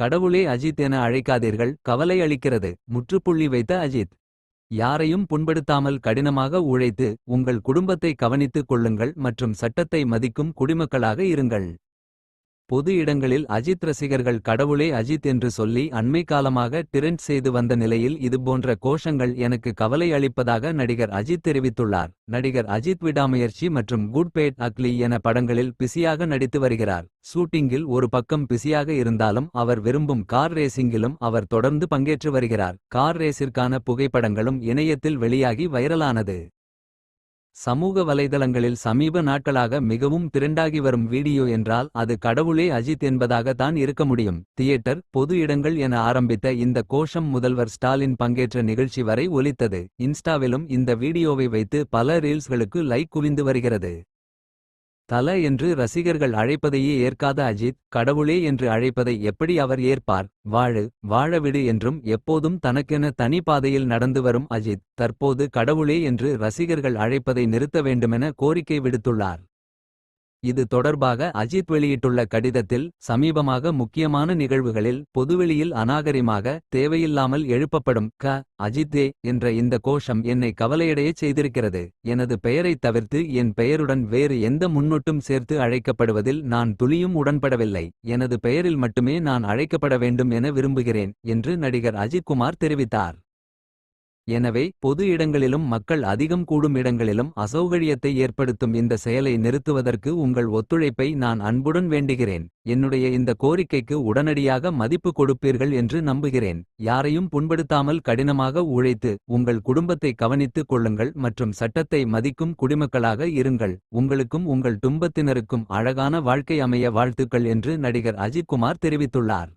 கடவுளே அஜித் என அழைக்காதீர்கள் கவலை அளிக்கிறது முற்றுப்புள்ளி வைத்த அஜித். யாரையும் புண்படுத்தாமல் கடினமாக உழைத்து உங்கள் குடும்பத்தை கவனித்துக் கொள்ளுங்கள் மற்றும் சட்டத்தை மதிக்கும் குடிமக்களாக இருங்கள். பொது இடங்களில் அஜித் ரசிகர்கள் கடவுளே அஜித் என்று சொல்லி அண்மை காலமாக டிரெண்ட் செய்து வந்த நிலையில் இதுபோன்ற கோஷங்கள் எனக்கு கவலை அளிப்பதாக நடிகர் அஜித் தெரிவித்துள்ளார். நடிகர் அஜித் விடாமுயற்சி மற்றும் குட் பேட் அக்லி என படங்களில் பிஸியாக நடித்து வருகிறார். ஷூட்டிங்கில் ஒரு பக்கம் பிஸியாக இருந்தாலும் அவர் விரும்பும் கார் ரேசிங்கிலும் அவர் தொடர்ந்து பங்கேற்று வருகிறார். கார் ரேசிற்கான புகைப்படங்களும் இணையத்தில் வெளியாகி வைரலானது. சமூக வலைதளங்களில் சமீப நாட்களாக மிகவும் திரண்டாகி வரும் வீடியோ என்றால் அது கடவுளே அஜித் என்பதாக தான் இருக்க முடியும். தியேட்டர் பொது இடங்கள் என ஆரம்பித்த இந்த கோஷம் முதல்வர் ஸ்டாலின் பங்கேற்ற நிகழ்ச்சி வரை ஒலித்தது. இன்ஸ்டாவிலும் இந்த வீடியோவை வைத்து பல ரீல்ஸ்களுக்கு லைக் குவிந்து வருகிறது. தல என்று ரசிகர்கள் அழைப்பதையே ஏற்காத அஜித் கடவுளே என்று அழைப்பதை எப்படி அவர் ஏற்பார்? வாழு வாழவிடு என்றும் எப்போதும் தனக்கென தனி பாதையில் நடந்து வரும் அஜித் தற்போது கடவுளே என்று ரசிகர்கள் அழைப்பதை நிறுத்த வேண்டுமென கோரிக்கை விடுத்துள்ளார். இது தொடர்பாக அஜித் வெளியிட்டுள்ள கடிதத்தில் சமீபமாக முக்கியமான நிகழ்வுகளில் பொதுவெளியில் அநாகரிமாக தேவையில்லாமல் எழுப்பப்படும் க. அஜித்தே என்ற இந்த கோஷம் என்னை கவலையடையச் செய்திருக்கிறது. எனது பெயரைத் தவிர்த்து என் பெயருடன் வேறு எந்த முன்னொட்டும் சேர்த்து அழைக்கப்படுவதில் நான் துளியும் உடன்படவில்லை. எனது பெயரில் மட்டுமே நான் அழைக்கப்பட வேண்டும் என விரும்புகிறேன் என்று நடிகர் அஜித் குமார் தெரிவித்தார். எனவே பொது இடங்களிலும் மக்கள் அதிகம் கூடும் இடங்களிலும் அசௌகரியத்தை ஏற்படுத்தும் இந்த செயலை நிறுத்துவதற்கு உங்கள் ஒத்துழைப்பை நான் அன்புடன் வேண்டுகிறேன். என்னுடைய இந்த கோரிக்கைக்கு உடனடியாக மதிப்பு கொடுப்பீர்கள் என்று நம்புகிறேன். யாரையும் புண்படுத்தாமல் கடினமாக உழைத்து உங்கள் குடும்பத்தை கவனித்துக் கொள்ளுங்கள் மற்றும் சட்டத்தை மதிக்கும் குடிமக்களாக இருங்கள். உங்களுக்கும் உங்கள் துன்பத்தினருக்கும் அழகான வாழ்க்கை அமைய வாழ்த்துக்கள் என்று நடிகர் அஜித்குமார் தெரிவித்துள்ளார்.